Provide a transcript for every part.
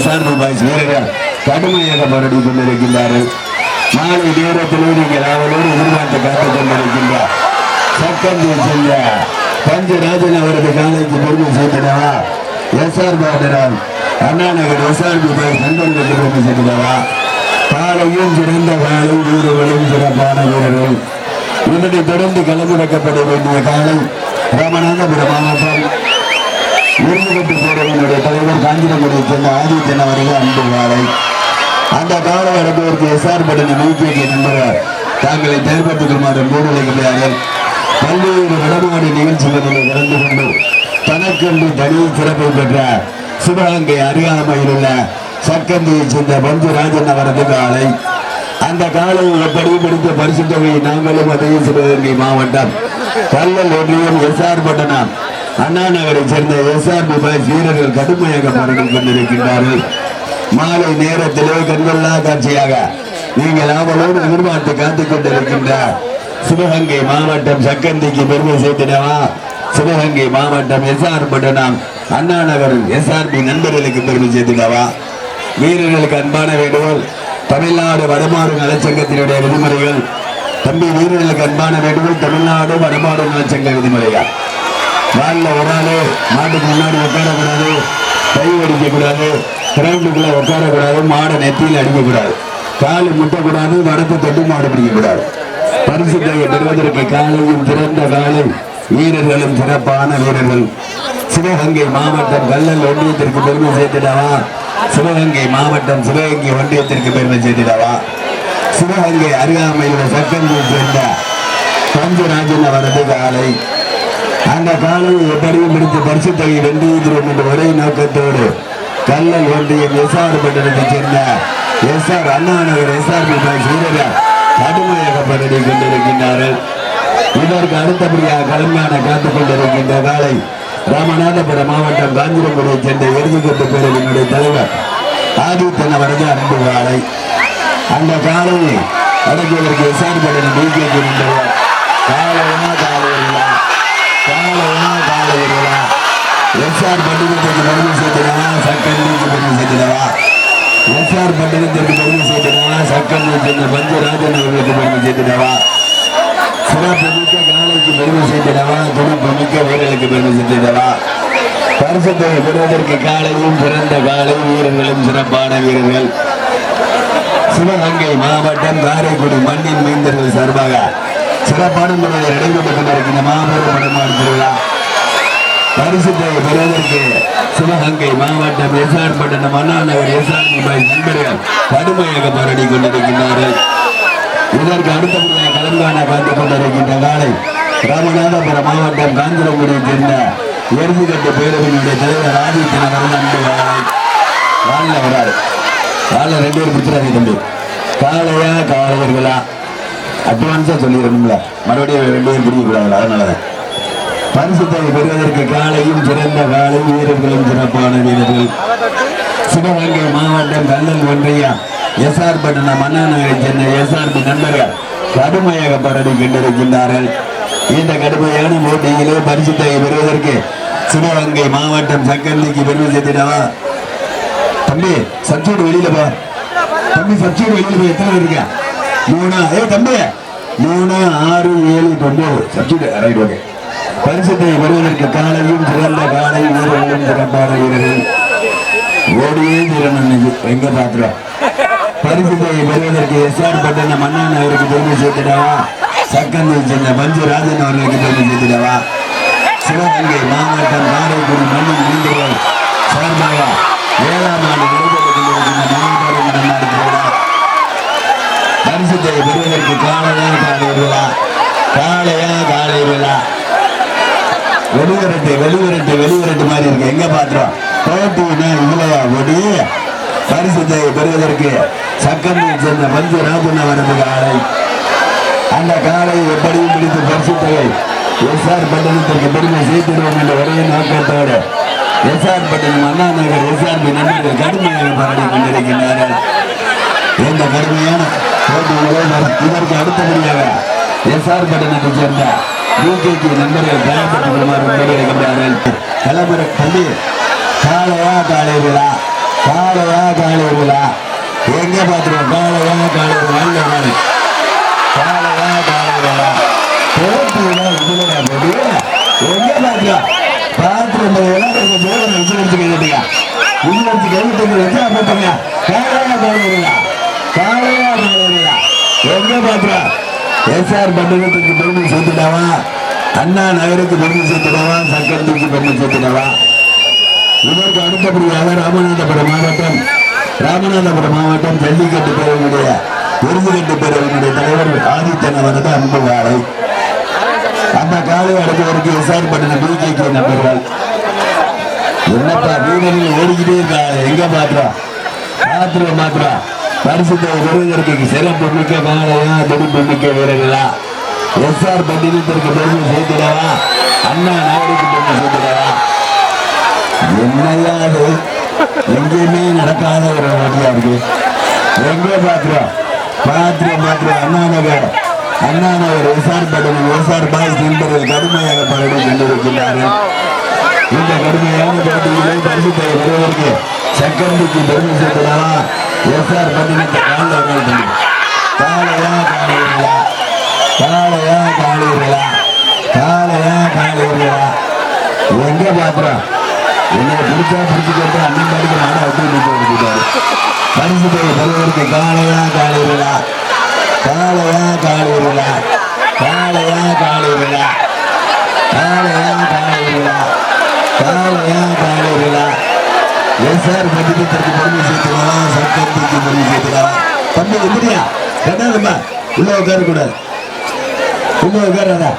SRP boys வீரர்கள் கடுமையாக போராடி கொண்டிருக்கின்றார்கள் மாலை நேரத்தில் நீங்கள் அவரோடு எதிர்பார்த்து காத்துக் கொண்டிருக்கின்றார். சக்கந்தில் சென்ற பஞ்சராஜன் அவரது காலைக்கு பெருமை சேர்த்திடவா? எஸ்ஆர் பாடராம் அண்ணா நகர் எஸ்ஆர்பி பாய்ஸ் நண்பர்களுக்கு பெருமை சேர்த்திடவா? காலையும் சிறந்த காலை வீரர்களும் சிறப்பான வீரர்கள். இதனை தொடர்ந்து களமிறக்கப்பட வேண்டிய காலம் ராமநாதபுரம் மாவட்டம் முருகப்பட்டு போறவனுடைய தலைவர் காஞ்சிரங்குடியை சேர்ந்த ஆதி அவர்கள் அன்பு காலை. அந்த காலை அடங்குவதற்கு எஸ்ஆர் பட்டன நோக்கிய நண்பர் தாங்களை செயல்படுத்துமாறு மூடுகிறார்கள் பல்வேறு வடமாடு நிகழ்ச்சிகளில் கலந்து கொண்டு தனக்கென்று தனி சிறப்பை பெற்ற சிவகங்கை அருகாமையில் உள்ள சக்கந்தியைச் சேர்ந்த பஞ்சுராஜன் அவரது காலை. அந்த காலை எப்படி பிடித்த பரிசு தொகையை நாங்களும் அதே சிவகங்கை மாவட்டம் கல்லல் ஒன்றியம் எஸ்ஆர் பட்டனம் அண்ணா நகரை சேர்ந்த எஸ்ஆர் மொபைல் வீரர்கள் கடுமையாக போராடி கொண்டிருக்கின்றார்கள். மாலை நேரத்திலே கண்கொள்ளா காட்சியாக நீங்கள் ஆவலோடு எதிர்பார்த்து காத்துக் கொண்டிருக்கின்ற சிவகங்கை மாவட்டம் சக்கந்திக்கு பெருமை சேர்த்திடவா? சிவகங்கை மாவட்டம் எஸ்ஆர் பட்டணம் அண்ணா நகர் எஸ்ஆர்பி நண்பர்களுக்கு பெருமை சேர்த்திடவா? வீரர்களுக்கு அன்பான வேண்டுகோள். தமிழ்நாடு வடமாறு நலச்சங்கத்தினுடைய விதிமுறைகள். தம்பி வீரர்களுக்கு அன்பான வேண்டுகோள். தமிழ்நாடு வடமாறு நலச்சங்க விதிமுறைகள். வாலில் ஒரு மாட்டுக்கு முன்னாடி உட்காரக்கூடாது கை அடிக்கக்கூடாது கிரவுண்டுக்குள்ளே உட்காரக்கூடாது மாடை நெத்தியில் அடிக்கக்கூடாது. கால் முட்டக்கூடாது வடத்தை தொட்டு மாடு பிடிக்கக்கூடாது. பரிசு தொகை பெறுவதற்கு காலையும் திறந்த காலை வீரர்களும் சிறப்பான வீரர்கள். சிவகங்கை மாவட்டம் கல்லல் ஒன்றியத்திற்கு பெருமை சேர்த்துடவா? சிவகங்கை மாவட்டம் சிவகங்கை ஒன்றியத்திற்கு பெருமை சேர்த்துடவா? சிவகங்கை அருகாமையில் உள்ள சேர்ந்த பஞ்சராஜன் அவரது காலை. அந்த காலம் எப்படியும் முடித்து பரிசு தொகை வென்றியிருக்கிறோம் என்ற ஒரே நோக்கத்தோடு கல்லல் ஒன்றியம் எஸ்ஆர் பட்டணத்தைச் சேர்ந்த எஸ்ஆர் அண்ணா நகர் எஸ்ஆர் வீரர்கள் கடுமையாக பதவி கொண்டிருக்கின்றார்கள். இதற்கு அடுத்தபடியாக கடுமையான காத்துக் கொண்டிருக்கின்ற காலை ராமநாதபுரம் மாவட்டம் காஞ்சிரங்குடியைச் சேர்ந்த எரிஞ்சுக்கட்டு பேரவையினுடைய தலைவர் ஆதித்தன அவரது அன்பு காலை. அந்த காலையை அடங்குவதற்கு எஸ்ஆர் பட்டணம் பிஜேபி நின்றவர். காலையா காலையா காலையா எஸ்ஆர் பட்டணத்திற்கு பெருமை சேர்த்திடவா? சக்கரனுக்கு பதிவு சேர்த்திடவா? எஸ்ஆர் பட்டணத்திற்கு பெருமை சேர்த்திடவா? சக்கரனை சேர்ந்த பஞ்சராஜன் அவர்களுக்கு பெருமை சேர்த்திடவா? சிறப்பு மிக்க காலைக்கு பதிவு சேர்த்திடவா? துடிப்பு மிக்க வீரர்களுக்கு பெருமை சேர்த்திடவா? பரிசத்தை பெறுவதற்கு காலையும் சிறந்த காலை வீரர்களும் சிறப்பான வீரர்கள். சிவகங்கை மாவட்டம் காரைக்குடி மண்ணின் மீந்தர்கள் சார்பாக சிறப்பான முறையில் நடைபெற்றுக் கொண்டிருக்கின்ற மாபெரும் படமாடு திருவிழா பரிசுத்தை பெறுவதற்கு சிவகங்கை மாவட்டம் எஸ்ஆர் பட்டணம் அண்ணாநகர் எஸ்ஆர் மொபைல் நண்பர்கள் கடுமையாக போராடி கொண்டிருக்கின்றார்கள் இதற்கு அடுத்தபடியாக கலந்தான காத்துக் கொண்டிருக்கின்ற காலை ராமநாதபுரம் மாவட்டம் காஞ்சிரங்குடியைச் சேர்ந்த எருதுகட்டு பேரவையினுடைய தலைவர் ஆதித்தன் அவர்கள் அன்பு காலை வாலில் வராரு வாலில் ரெண்டு பேரும் பிடிச்சிடாதீங்க தம்பி காலையா காலையர்களா அட்வான்ஸா சொல்லிடணும்ல. மறுபடியும் ரெண்டு பிடிக்கக்கூடாது அதனால தான் பரிசுத்தை பெறுவதற்கு காலையும் சிறந்த காலை வீரர்களும் சிறப்பான வீரர்கள். சிவகங்கை மாவட்டம் கல்லல் ஒன்றையா எஸ்ஆர் பட்டணம் அண்ணா நகரை எஸ்ஆர்பி நண்பர்கள் கடுமையாக போராடி கொண்டிருக்கின்றார்கள். இந்த கடுமையான போட்டியிலே பரிசுத்தை பெறுவதற்கு சிவகங்கை மாவட்டம் சங்கல்லிக்கு பெருமை சேர்த்திடவா தம்பி சப்சூட் வெளியில போ. தம்பி சப்சூட் வெளியில போய் எத்தனை இருக்கா? மூணு ஏ தம்பி. மூணு ஆறு ஏழு எட்டு, ஒன்பது. சப்சூட் ரைட் ஓகே. பரிசத்தை வருவதற்கு காலையும் சிறந்த காலை வீரர்களும் சிறப்பான வீரர்கள் ஓடியே திறன் எங்க பாத்துறோம் பரிசுத்தை பெறுவதற்கு எஸ்ஆர் பட்டணம் மன்னன் அவருக்கு பெருமை சேர்த்திடவா? சக்கந்தியை சென்ற பஞ்சு ராஜன் அவர்களுக்கு பெருமை சேர்த்திடவா? சிவகங்கை மாவட்டம் காரைக்குடி மன்னன் மீண்டுகள் சார்பாக ஏழாம் ஆண்டு நடைபெற்றுக் கொண்டிருக்கின்ற மாவட்ட நடமாடு பரிசுத்தை பெறுவதற்கு காலையா காலை விழா. காலையா காலை விழா. வெளிவரட்டு வெளிவரட்டு வெளிவரட்டு மாதிரி இருக்கு. எங்க பாத்திரம்? போட்டினா இல்லையா ஒடி. பரிசுத்தை பெறுவதற்கு சக்கந்தியை சென்ற பஞ்சு ராபுண்ண வரது காலை. அந்த காலை எப்படியும் பிடித்து பரிசுத்தை எஸ்ஆர் பட்டணத்திற்கு பெருமை சேர்த்திடுவோம் என்ற ஒரே நோக்கத்தோடு எஸ்ஆர் பட்டணம் அண்ணா நகர் எஸ்ஆர்பி நண்பர்கள் கடுமையாக பாராட்டி கொண்டிருக்கின்றார்கள் இந்த கடுமையான இதற்கு அடுத்தபடியாக எஸ்ஆர் பட்டணத்தை சேர்ந்த பிகேகி நண்பர்கள் தயாரிப்பட்டுமாறு முன்னேறுகின்றார்கள் கலபுர பள்ளி காலையா காலை விழா காலையா காலை விழா. எங்க பாத்துருவோம் காலையா காலை விழா. காலையா காலை விழா. போட்டியில இதுல எங்க பாத்துருவோம் பாத்துருந்தவங்க போகணும் இப்படி எடுத்துக்கிட்டீங்க இன்னொரு கைவிட்டு வச்சு அப்ப காலையா காலை எங்க பாத்துறா எஸ்ஆர் பண்டிகத்துக்கு பெருமை சேர்த்துடாவா அண்ணா நகரத்துக்கு பெருமை சேர்த்துடாவா சக்கரத்துக்கு பெருமை சேர்த்துடாவா இதற்கு அடுத்தபடியாக ராமநாதபுரம் மாவட்டம். ராமநாதபுரம் மாவட்டம் ஜல்லிக்கட்டு பேரவையுடைய விருதுகட்டு பேரவையினுடைய தலைவர் ஆதித்தன் அவரது அன்பு காலை. அந்த காலை அடுத்தவருக்கு எஸ்ஆர் பட்டின பிகேகே நண்பர்கள். என்னப்பா வீரர்கள் ஓடிக்கிட்டே இருக்கா எங்க மாத்திரா பாத்துருவ மாத்திரா. பரிசுத்தை பெறுவதற்கு சிறப்பு மிக்க காலையா துடிப்பு மிக்க வீரர்களா? எஸ்ஆர் பட்டினத்திற்கு பெருமை சேர்த்துடவா? அண்ணா நாயுடுக்கு பெருமை சேர்த்துடவா? என்னையா அது எங்கேயுமே நடக்காத ஒரு வாட்டியா இருக்கு. எங்கே பாத்திரம் பாத்திரம் பாத்திரம் அண்ணா நகர். அண்ணா நகர். எஸ்ஆர் பட்டணம் எஸ்ஆர் பாய்ஸ் என்பது கடுமையாக பலரும் கொண்டிருக்கிறார்கள் இந்த கடுமையான போட்டியிலே பரிசுத்தை வருவதற்கு செகண்டுக்கு பெருமை சேர்த்துடவா? எஸ்ஆர் பட்டினத்தை காலையில் கால் பண்ணி காலையா காலையா காலையா காலையா காலையா காலையா எங்க பாத்துறோம் என்னை பிடிச்சா பிடிச்சுக்கிட்டு அண்ணன் படிக்க நாட விட்டு நிற்க பரிசு தொகை பெறுவதற்கு காலையா காலையா காலையா காலையா காலையா காலையா காலையா காலையா காலையா காலையா சார் மதிப்பத்திற்கு பெருமை சேர்த்துக்கலாம். சட்டத்திற்கு பெருமை சேர்த்துக்கலாம். தம்பி எப்படியா ரெண்டாவதுமா உள்ள உட்கார கூடாது உள்ள உட்காராதா?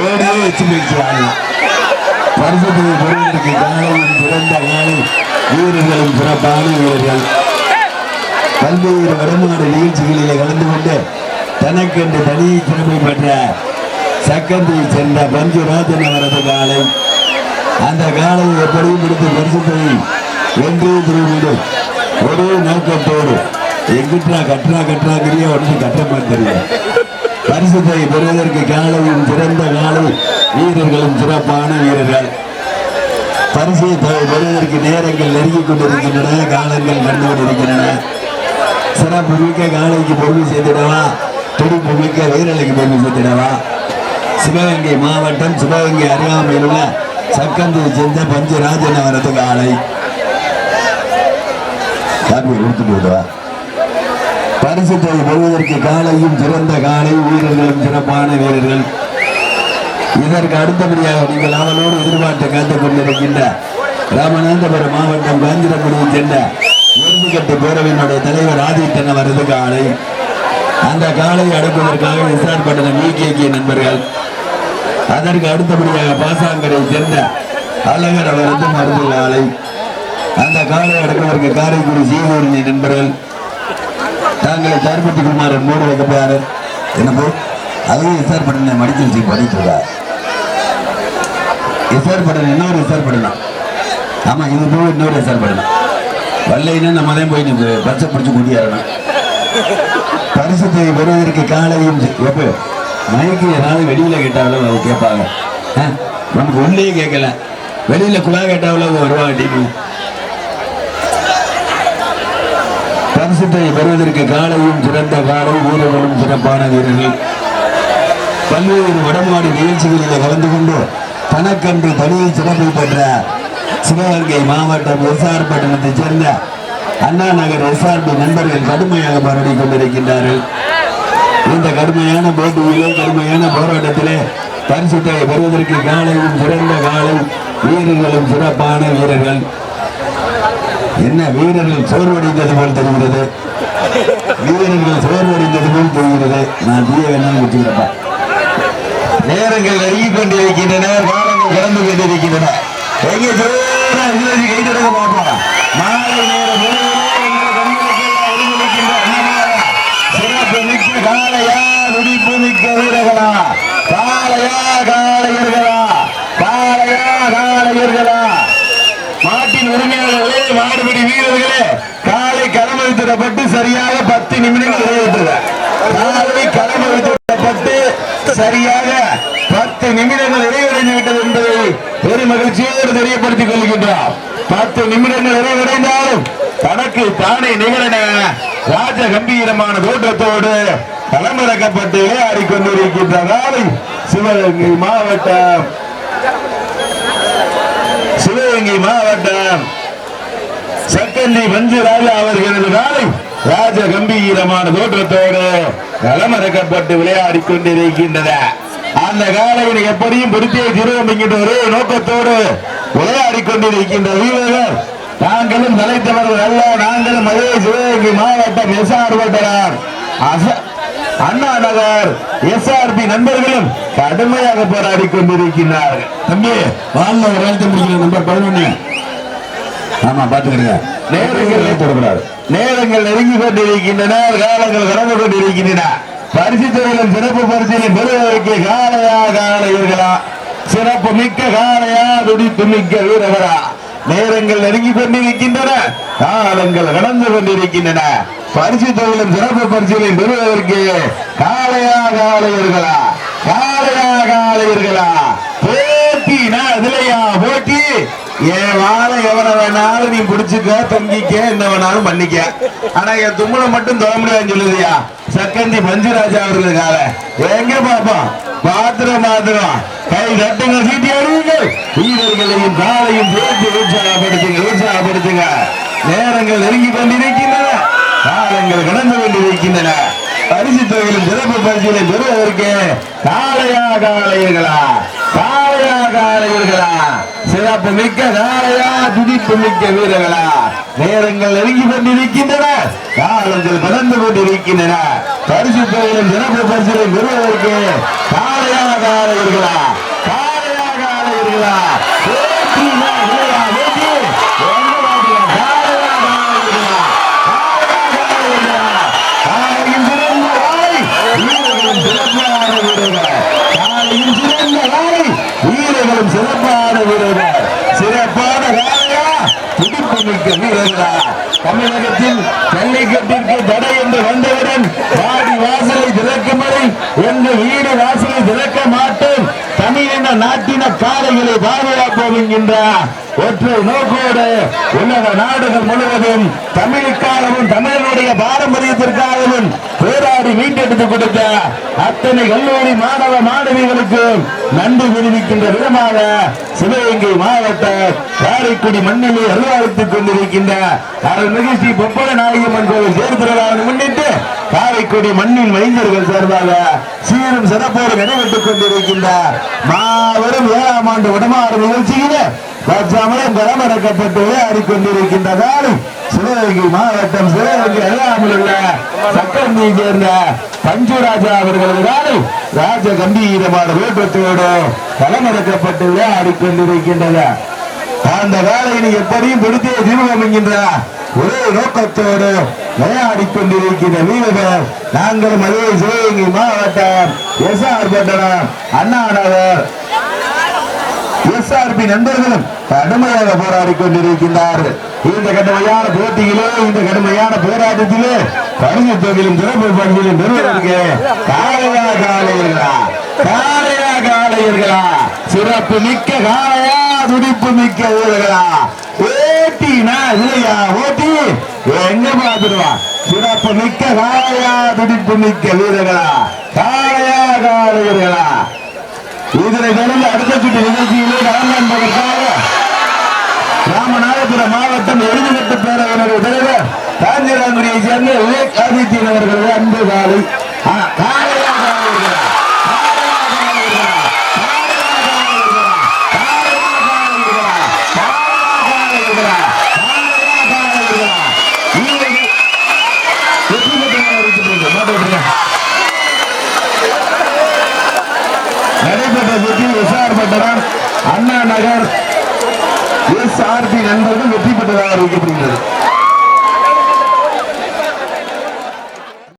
ஓடியே வச்சு போயிடுச்சு ஆளு பரிசுத்தை பொருளுக்கு காலையும் பிறந்த காலை வீரர்களும் பிறப்பான வீரர்கள். பல்வேறு வருமான நிகழ்ச்சிகளிலே கலந்து கொண்டு தனக்கென்று தனி திறமை பெற்ற சக்கந்தியை சென்ற பஞ்சு ராஜன் அவரது காலம் அந்த காலை எப்படியும் எடுத்து பரிசுத்தை வென்று திரும்பிடும் ஒரே நோக்கத்தோடு எங்கிட்டா கட்டுறா கட்டுறாங்கிறிய ஒன்று கட்ட தெரியும் பரிசுத்தை பெறுவதற்கு காலையும் சிறந்த காலை வீரர்களும் சிறப்பான வீரர்கள். பரிசை பெறுவதற்கு நேரங்கள் நெருங்கிக் கொண்டிருக்கின்றன காலங்கள் கண்டு கொண்டிருக்கின்றன சிறப்பு மிக்க காலைக்கு பொறுமை செய்திடவா துடிப்பு மிக்க வீரர்களுக்கு பொறுமை செய்திடவா சிவகங்கை மாவட்டம் சிவகங்கை அருகாமையில் உள்ள சக்கந்தியை சேர்ந்த பஞ்சராஜன் அவரது காலை காப்பி கொடுத்துட்டு விடுவா. தொகை பெறுவதற்கு காலையும் சிறந்த காலை வீரர்களும் சிறப்பான வீரர்கள். இதற்கு அடுத்தபடியாக நீங்கள் அவளோடு எதிர்பார்த்து காத்துக் கொண்டிருக்கின்ற ராமநாதபுரம் மாவட்டம் காஞ்சிரங்குடியை சேர்ந்த எறும்புக்கட்டு பேரவையினுடைய தலைவர் ஆதித்தன் அவரது காலை. அந்த காலை அடக்குவதற்காக விசாரப்பட்டன விகேகே நண்பர்கள். அதற்கு அடுத்தபடியாக பாசாங்கரை சேர்ந்த அழகர் அவரது மருந்து ஆலை. அந்த காலை அடக்குவதற்கு காரைக்குடி சீவூரின் நண்பர்கள் தாங்களை சார்பட்டி குமாரன் மூடு வைக்கப்பாரு எனப்போ அதையும் விசார் பண்ண மடிச்சு வச்சு பண்ணிட்டு இருக்கார் விசார் இன்னொரு விசார் பண்ணலாம் ஆமாம் இது போய் இன்னொரு விசார் பண்ணலாம் வரலைன்னா நம்ம தான் போய் நின்று பச்சை பிடிச்சி கூட்டியாரணும் பரிசுத்தை பெறுவதற்கு காலையும் எப்போ? மயக்கு ஏதாவது வெளியில கேட்டாலும் அவங்க கேட்பாங்க. நமக்கு ஒன்றையும் கேட்கல. வெளியில குழா கேட்டாலும் அவங்க வருவாங்க டிவி பரிசுத்தை பெறுவதற்கு காலையும் சிறந்த காலம் வீரர்களும் சிறப்பான வீரர்கள். பல்வேறு வடமாடு நிகழ்ச்சிகளில் கலந்து கொண்டு தனக்கன்று தனியை சிறப்பு பெற்ற சிவகங்கை மாவட்டம் எஸ்ஆர் பட்டணத்தைச் சேர்ந்த அண்ணா நகர் எஸ்ஆர்பி நண்பர்கள் கடுமையாக போராடி கொண்டிருக்கின்றார்கள். இந்த கடுமையான போட்டியிலும் கடுமையான போராட்டத்திலே பரிசுத்தை பெறுவதற்கு காலையும் சிறந்த காலை வீரர்களும் சிறப்பான வீரர்கள். என்ன வீரர்கள் சோர்வடைந்தது போல் தெரிகிறது? வீரர்கள் சோர்வடைந்தது போல் தெரிகிறது. நான் தீய வேணும் விட்டுக்கிறப்பா நேரங்கள் நெருங்கிக் கொண்டிருக்கின்றன. காலங்கள் கடந்து கொண்டிருக்கின்றன. எங்க ஜோரா விரோதி கை தொடங்க மாலை நேரம் துடிப்பு மிக்க வீரர்களா காளையா காளையர்களா காளையா காளையர்களா மாட்டின் உரிமையாளர்களே மாடுபிடி வீரர்களே காலை களமளித்திடப்பட்டு சரியாக பத்து நிமிடங்கள் நிறைவேற்றுக. காலை களமளித்திடப்பட்டு சரியாக பத்து நிமிடங்கள் நிறைவடைந்து விட்டது என்பதை பெரும் மகிழ்ச்சியோடு தெரியப்படுத்திக் கொள்கின்றோம். பத்து நிமிடங்கள் நிறைவடைந்தாலும் தனக்கு தானே நிகழன. ராஜ கம்பீரமான தோற்றத்தோடு களமிறக்கப்பட்டு விளையாடி கொண்டிருக்கின்ற நாளை சிவகங்கை மாவட்டம். சிவகங்கை மாவட்டம். சக்கந்தி மஞ்சு ராஜா அவர்களது நாளை ராஜ கம்பீரமான தோற்றத்தோடு களமிறக்கப்பட்டு விளையாடி கொண்டிருக்கின்றன அந்த காலையில் எப்படியும் பிடித்தே திருவம் என்கின்ற ஒரே நோக்கத்தோடு விளையாடி கொண்டிருக்கின்ற வீரர்கள் நாங்களும் தலைத்தவர்கள் அல்ல நாங்களும் அதே சிவகங்கை மாவட்டம் எஸ்ஆர் வட்டலாம் அண்ணா நகர் எஸ்ஆர்பி நண்பர்களும் கடுமையாக போராடி கொண்டிருக்கிறார்கள் தம்பி வாழ்ல ஒரு எழுத்து முடிக்கிற நம்பர் பதினொன்னு. ஆமா பாத்துக்கிறீங்க நேரங்கள் நேரங்கள் நெருங்கி கொண்டிருக்கின்றன காலங்கள் கடந்து கொண்டிருக்கின்றன. பரிசு துறையில் சிறப்பு பரிசீலனை பெறுவதற்கு காளையா காளையர்களா சிறப்பு மிக்க காளையா துடிப்பு மிக்க வீரர்களா? நேரங்கள் நெருங்கி கொண்டிருக்கின்றன. காலங்கள் கடந்து கொண்டிருக்கின்றன. பரிசு தொழிலும் சிறப்பு பரிசுகளை பெறுவதற்கு காளையா காளையர்களா? காளையா காளையர்களா? போட்டினா இதுலயா போட்டி. என் வாழை எவனை வேணாலும் நீ பிடிச்சிக்க தங்கிக்க என்ன வேணாலும் பண்ணிக்க. ஆனா என் தும்மலை மட்டும் தொட முடியாதுன்னு சொல்லுதியா. சக்கந்தி மஞ்சுராஜா அவர்களுக்காக எங்க பாப்போம்? பாத்திரம் பாத்திரம். கை தட்டுங்க சீட்டி அறிவுங்கள் வீரர்களையும் காலையும் சேர்த்து உற்சாகப்படுத்துங்க உற்சாகப்படுத்துங்க நேரங்கள் நெருங்கி கொண்டிருக்கின்றன. காலங்கள் கடந்து கொண்டிருக்கின்றன. பரிசு தொகையிலும் சிறப்பு பரிசுகளை பெறுவதற்கு காளையா காளையர்களா? காளையா காளையர்களா? சிறப்பு மிக்க காளையா துடிப்பு மிக்க வீரர்களா? நேரங்கள் நெருங்கி கொண்டிருக்கின்றன. காலங்கள் கடந்து கொண்டிருக்கின்றன. பரிசு தொகையிலும் சிறப்பு பரிசுகளை பெறுவதற்கு காளையா காளையர்களா? காளையா காளையர்களா? துடிப்பு மிக்க வீரர்களா தமிழகத்தில் ஜல்லிக்கட்டிற்கு தடை என்று வந்தவுடன் வாடி வாசலை திறக்கும் வரை எந்த வீடு வாசலை திறக்க மாட்டோம். தமிழின நாட்டின காலைகளை பாதுகாப்போம் என்கின்ற ஒற்றை நோக்கோடு உலக நாடுகள் முழுவதும் தமிழுக்காகவும் தமிழனுடைய பாரம்பரியத்திற்காகவும் வரலாறு மீட்டெடுத்து கொடுத்த அத்தனை கல்லூரி மாணவ மாணவிகளுக்கு நன்றி தெரிவிக்கின்ற விதமாக சிவகங்கை மாவட்ட காரைக்குடி மண்ணிலே அலுவலித்துக் கொண்டிருக்கின்ற அருள்மிகு ஸ்ரீ பொப்பன நாயகம்மன் கோவில் சேர்த்திருவாரை முன்னிட்டு காரைக்குடி மண்ணின் மைந்தர்கள் சார்பாக சீரும் சிறப்போடு நடைபெற்றுக் கொண்டிருக்கின்ற மாபெரும் ஏழாம் ஆண்டு உடமாறு நிகழ்ச்சியிலே தற்சமயம் களமிறக்கப்பட்டு விளையாடி கொண்டிருக்கின்ற காலம் சிவகங்கை மாவட்டம் சிவகங்கை அருகாமல் உள்ள சக்கரந்தியை சேர்ந்த பஞ்சுராஜா அவர்களது காலை ராஜ கம்பீரமான வேட்டத்தோடு களமிறக்கப்பட்டு விளையாடி கொண்டிருக்கின்றன அந்த வேலையினை எப்படியும் பிடித்தே தீர்வு என்கின்ற ஒரே நோக்கத்தோடு விளையாடி கொண்டிருக்கிற வீரர்கள் நாங்கள் மதுரை சிவகங்கை மாவட்டம் எஸ் ஆர் பட்டணம் அண்ணா நகர் எஸ்ஆர்பி நண்பர்களும் கடுமையாக போராடி கொண்டிருக்கின்றார்கள். இந்த கடுமையான போட்டியிலே இந்த கடுமையான போராட்டத்திலே பரிசு தொகையிலும் சிறப்பு பணியிலும் பெறுவதற்கு காளையா காளையர்களா? காளையா காளையர்களா? சிறப்பு மிக்க காலையா துடிப்பு மிக்க வீரர்களா? ஓட்டினா இல்லையா? ஓட்டி. எங்க பாத்துருவா சிறப்பு மிக்க காளையா துடிப்பு மிக்க வீரர்களா? காளையா காளையர்களா? இதனை தொடர்ந்து அடுத்த சுற்று நிகழ்ச்சியிலே கலந்து என்பதற்காக ராமநாதபுரம் மாவட்டம் எழுதுகட்டு பேரவையினர் தலைவர் காஞ்சிராங்குடியை சேர்ந்த விவேக் ஆதித்யன் அவர்களது அன்பு காலை. ஆ, காளையா